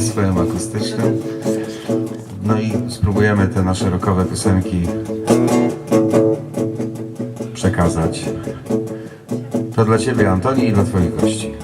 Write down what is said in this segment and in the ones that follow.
zespołem akustycznym. No i spróbujemy te nasze rockowe piosenki przekazać. To dla Ciebie, Antoni, i dla Twoich gości.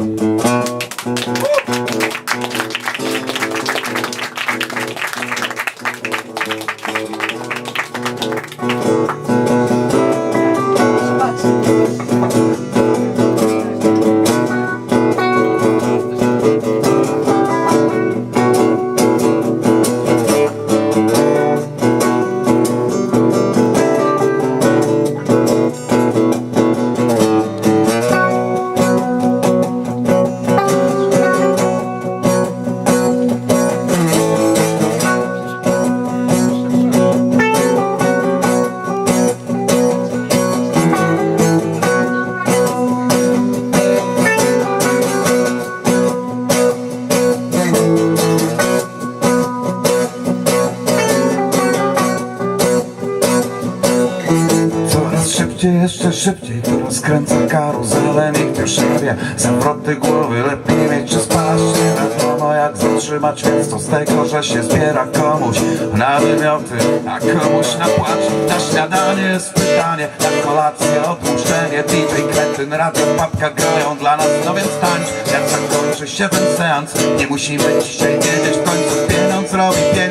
Szybciej, jeszcze szybciej To rozkręca karuzelę, nikt nie wie Zawroty głowy. Lepiej mieć czy spaść Nie wiadomo jak zatrzymać Więc to z tego, że się zbiera komuś Na wymioty, a komuś na płacz. Na śniadanie jest pytanie Na kolację odpuszczenie DJ Kretyn, radio, papka grają dla nas No więc tańcz, jak zakończy się ten seans Nie musimy dzisiaj wiedzieć w końcu Pieniądz robi. Pieniądz,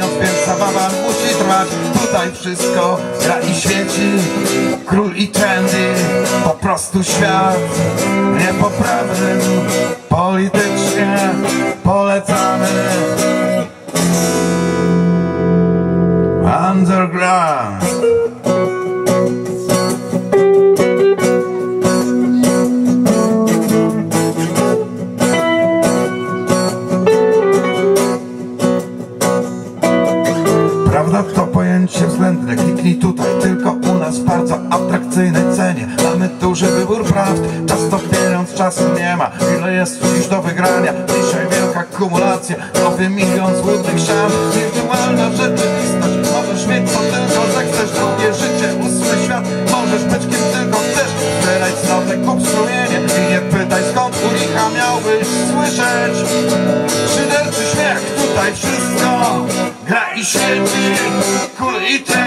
trwać Tutaj wszystko gra i świeci. Król i trendy, po prostu świat Niepoprawny, politycznie polecamy Prawda to pojęcie względne, kliknij tutaj. Tylko u nas bardzo atrakcyjnej cenie. Mamy duży wybór prawd, czas to pieniądz, czasu nie ma. Ile jest dziś do wygrania, dzisiaj wielka kumulacja. Nowy milion złotych szans, wirtualna rzeczywistość. Możesz mieć co tylko zechcesz, drugie życie, ósmy świat. Możesz być kim tylko chcesz, zbieraj cnotę, kup strumienie. I nie pytaj skąd u miałbyś słyszeć. Szyderczy śmiech, tutaj wszystko gra i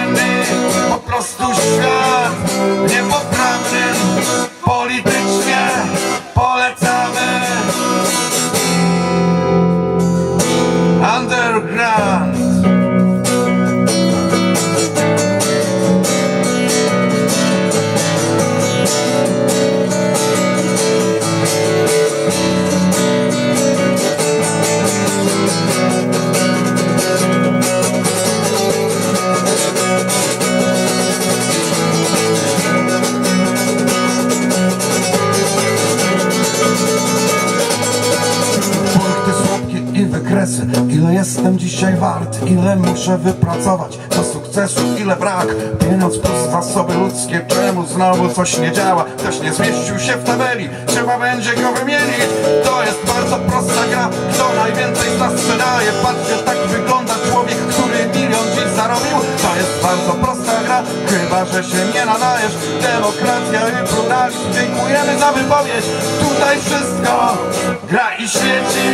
wykresy Ile jestem dzisiaj wart, ile muszę wypracować Do sukcesu, ile brak. Pieniądz plus zasoby ludzkie Czemu znowu coś nie działa? Ktoś nie zmieścił się w tabeli Trzeba będzie go wymienić. To jest bardzo prosta gra Kto najwięcej z sprzedaje Patrzcie, tak wygląda człowiek, który milion dziś zarobił. To jest bardzo prosta gra Chyba, że się nie nadajesz. Demokracja i pluralizm Dziękujemy za wypowiedź. Tutaj wszystko gra i świeci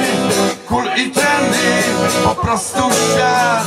Kul i trendy Po prostu świat